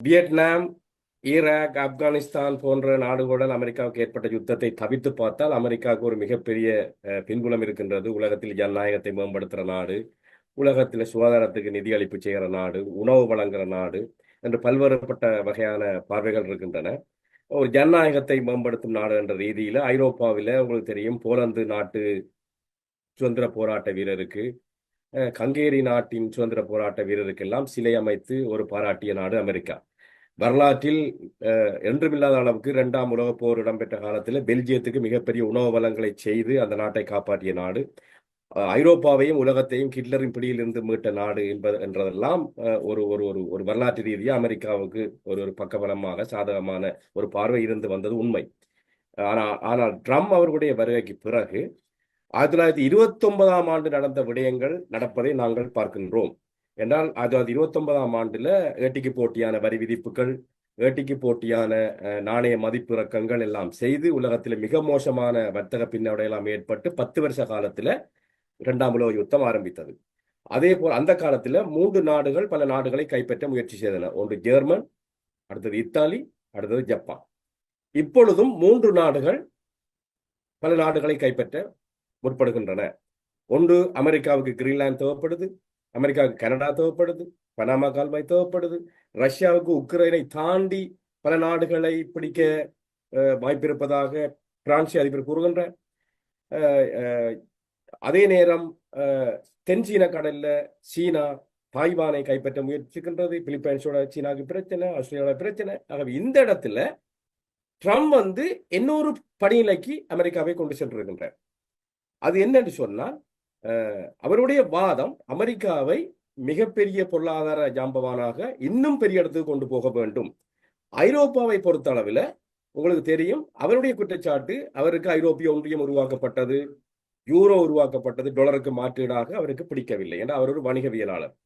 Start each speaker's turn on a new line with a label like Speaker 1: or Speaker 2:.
Speaker 1: Vietnam Iraq Afghanistan போன்ற நாடுகளுடன் அமெரிக்காவுக்கு ஏற்பட்ட யுத்தத்தை தவித்து பார்த்தால் அமெரிக்காவுக்கு ஒரு மிகப்பெரிய பின்புலம் இருக்கின்றது. உலகத்தில் ஜனநாயகத்தை மேம்படுத்துகிற நாடு உலகத்தில் சுகாதாரத்துக்கு நிதி அளிப்பு செய்கிற நாடு உணவு வழங்குகிற நாடு என்று பல்வேறுபட்ட வகையான பார்வைகள் இருக்கின்றன. ஒரு ஜனநாயகத்தை மேம்படுத்தும் நாடு என்ற ரீதியில் ஐரோப்பாவில் உங்களுக்கு தெரியும் போலந்து நாட்டு சுதந்திர போராட்ட வீரருக்கு கங்கேரி நாட்டின் சுதந்திர போராட்ட வீரருக்கெல்லாம் சிலை அமைத்து ஒரு பாராட்டிய நாடு அமெரிக்கா. வரலாற்றில் என்றுமில்லாத அளவுக்கு இரண்டாம் உலகப் போர் இடம்பெற்ற காலத்தில் பெல்ஜியத்துக்கு மிகப்பெரிய உணவு வளங்களை செய்து அந்த நாட்டை காப்பாற்றிய நாடு. ஐரோப்பாவையும் உலகத்தையும் ஹிட்லரின் பிடியிலிருந்து மீட்ட நாடு என்பது என்றதெல்லாம் ஒரு ஒரு ஒரு ஒரு வரலாற்று ரீதியாக அமெரிக்காவுக்கு ஒரு ஒரு பக்கபலமாக சாதகமான ஒரு பார்வை இருந்து வந்தது உண்மை. ஆனால் ஆனால் ட்ரம்ப் அவர்களுடைய வருகைக்கு பிறகு ஆயிரத்தி தொள்ளாயிரத்தி இருபத்தி ஒன்பதாம் ஆண்டு நடந்த விடயங்கள் நடப்பதை நாங்கள் பார்க்கின்றோம். என்றால் ஆயிரத்தி தொள்ளாயிரத்தி இருபத்தி ஒன்பதாம் ஆண்டுல ஏட்டிக்கு போட்டியான வரி விதிப்புகள் ஏட்டிக்கு போட்டியான நாணய மதிப்பிறக்கங்கள் எல்லாம் செய்து உலகத்தில் மிக மோசமான வர்த்தக பின்னடையெல்லாம் ஏற்பட்டு பத்து வருஷ காலத்துல இரண்டாம் உலக யுத்தம் ஆரம்பித்தது. அதே போல் அந்த காலத்துல மூன்று நாடுகள் பல நாடுகளை கைப்பற்ற முயற்சி செய்தன. ஒன்று ஜெர்மன் அடுத்தது இத்தாலி அடுத்தது ஜப்பான். இப்பொழுதும் மூன்று நாடுகள் பல நாடுகளை கைப்பற்ற முற்படுகின்றன. ஒன்று அமெரிக்காவுக்கு கிரீன்லாந்து தேவைப்படுது. அமெரிக்காவுக்கு கனடா தேவைப்படுது. பனாமா கால்வாய் தேவைப்படுது. ரஷ்யாவுக்கு உக்ரைனை தாண்டி பல நாடுகளை பிடிக்க வாய்ப்பிருப்பதாக பிரான்சி அதிபர் கூறுகின்றார். அஹ், அதே நேரம் தென்சீன தென் சீன கடல்ல சீனா தாய்வானை கைப்பற்ற முயற்சிக்கின்றது. பிலிப்பைன்ஸோட சீனாவுக்கு பிரச்சனை ஆஸ்திரேலியாவோட பிரச்சனை. ஆகவே இந்த இடத்துல ட்ரம்ப் வந்து இன்னொரு படிநிலைக்கு அமெரிக்காவை கொண்டு சென்றிருக்கின்றார். அது என்னன்னு சொன்னால் அவருடைய வாதம் அமெரிக்காவை மிகப்பெரிய பொருளாதார ஜாம்பவானாக இன்னும் பெரிய இடத்துக்கு கொண்டு போக வேண்டும். ஐரோப்பாவை பொறுத்த அளவில் உங்களுக்கு தெரியும் அவருடைய குற்றச்சாட்டு அவருக்கு ஐரோப்பிய ஒன்றியம் உருவாக்கப்பட்டது யூரோ உருவாக்கப்பட்டது டொலருக்கு மாற்றீடாக அவருக்கு பிடிக்கவில்லை. ஏன்னா அவர் ஒரு வணிகவியலாளர்.